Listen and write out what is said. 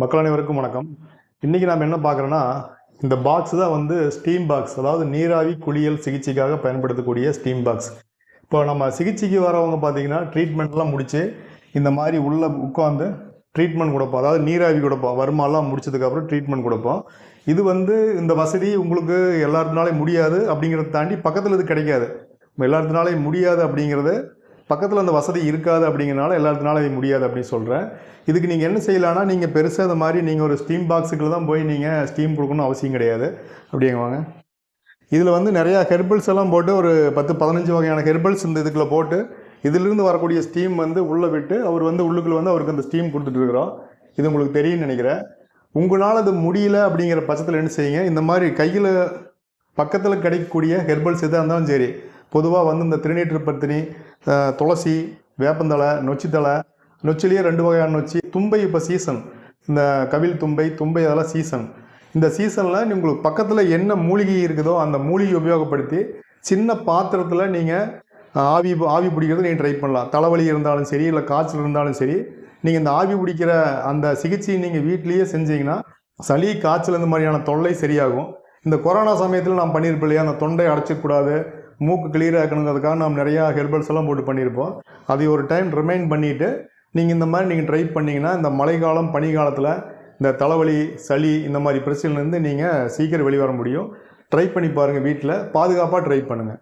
மக்கள் அனைவருக்கும் வணக்கம். இன்றைக்கி நாம் என்ன பார்க்குறோன்னா இந்த பாக்ஸ் தான் வந்து ஸ்டீம் பாக்ஸ் அதாவது நீராவி குளியல் சிகிச்சைக்காக பயன்படுத்தக்கூடிய ஸ்டீம் பாக்ஸ் இப்போ நம்ம சிகிச்சைக்கு வரவங்க பார்த்தீங்கன்னா ட்ரீட்மெண்ட்லாம் முடித்து இந்த மாதிரி உள்ளே உட்காந்து ட்ரீட்மெண்ட் கொடுப்போம். அதாவது நீராவி கொடுப்போம். வருமாலாம் முடிச்சதுக்கப்புறம் ட்ரீட்மெண்ட் கொடுப்போம். இது வந்து இந்த வசதி உங்களுக்கு எல்லாத்தினாலையும் முடியாது அப்படிங்கிறத தாண்டி பக்கத்தில் இது கிடைக்காது. எல்லாத்தினாலையும் முடியாது அப்படிங்கிறது பக்கத்தில் அந்த வசதி இருக்காது அப்படிங்கிறனால எல்லாத்தினால இது முடியாது அப்படின்னு சொல்கிறேன் இதுக்கு நீங்கள் என்ன செய்யலான்னா நீங்கள் பெருசாக அந்த மாதிரி நீங்கள் ஒரு ஸ்டீம் பாக்ஸுக்குள்ள தான் போய் நீங்கள் ஸ்டீம் கொடுக்கணும் அவசியம் கிடையாது. அப்படிங்குவாங்க இதில் வந்து நிறையா ஹெர்பல்ஸ் எல்லாம் போட்டு ஒரு பத்து பதினஞ்சு வகையான ஹெர்பல்ஸ் இந்த இதுக்குள்ளே போட்டு இதிலிருந்து வரக்கூடிய ஸ்டீம் வந்து உள்ளே விட்டு அவர் வந்து உள்ளுக்குள்ள வந்து அவருக்கு அந்த ஸ்டீம் கொடுத்துட்டு இருக்கிறோம். இது உங்களுக்கு தெரியும்னு நினைக்கிறேன். உங்களால் அது முடியல அப்படிங்கிற பட்சத்தில் என்ன செய்யுங்க இந்த மாதிரி கையில் பக்கத்தில் கிடைக்கக்கூடிய ஹெர்பல்ஸ் எதாக இருந்தாலும் சரி பொதுவாக வந்து இந்த திருநீற்று பத்தினி துளசி வேப்பந்தழை நொச்சித்தழை நொச்சிலேயே ரெண்டு வகையான நொச்சி. தும்பை இப்போ சீசன் இந்த கவில் தும்பை தும்பை அதெல்லாம் சீசன் இந்த சீசனில் உங்களுக்கு பக்கத்தில் என்ன மூலிகை இருக்குதோ அந்த மூலிகை உபயோகப்படுத்தி சின்ன பாத்திரத்தில் நீங்கள் ஆவி ஆவி பிடிக்கிறது நீங்கள் ட்ரை பண்ணலாம். தலைவலி இருந்தாலும் சரி இல்லை காய்ச்சல் இருந்தாலும் சரி நீங்கள் இந்த ஆவி பிடிக்கிற அந்த சிகிச்சையை நீங்கள் வீட்லேயே செஞ்சீங்கன்னா சளி காய்ச்சல் இந்த மாதிரியான தொல்லை சரியாகும். இந்த கொரோனா சமயத்தில் நான் பண்ணியிருப்பேன் இல்லையா? அந்த தொண்டை அடைச்சிக்கூடாது மூக்கு கிளியராக இருக்கணுங்கிறதுக்காக நாம் நிறையா ஹெர்பல்ஸ் எல்லாம் போட்டு பண்ணியிருப்போம். அதை ஒரு டைம் ரிமைண்ட் பண்ணிவிட்டு நீங்கள் இந்த மாதிரி நீங்கள் ட்ரை பண்ணிங்கன்னா இந்த மழைக்காலம் பனிக்காலத்தில் இந்த தலைவலி சளி இந்த மாதிரி பிரச்சனைலேருந்து நீங்கள் சீக்கிரம் வெளிவர முடியும். ட்ரை பண்ணி பாருங்கள் வீட்டில் பாதுகாப்பாக ட்ரை பண்ணுங்கள்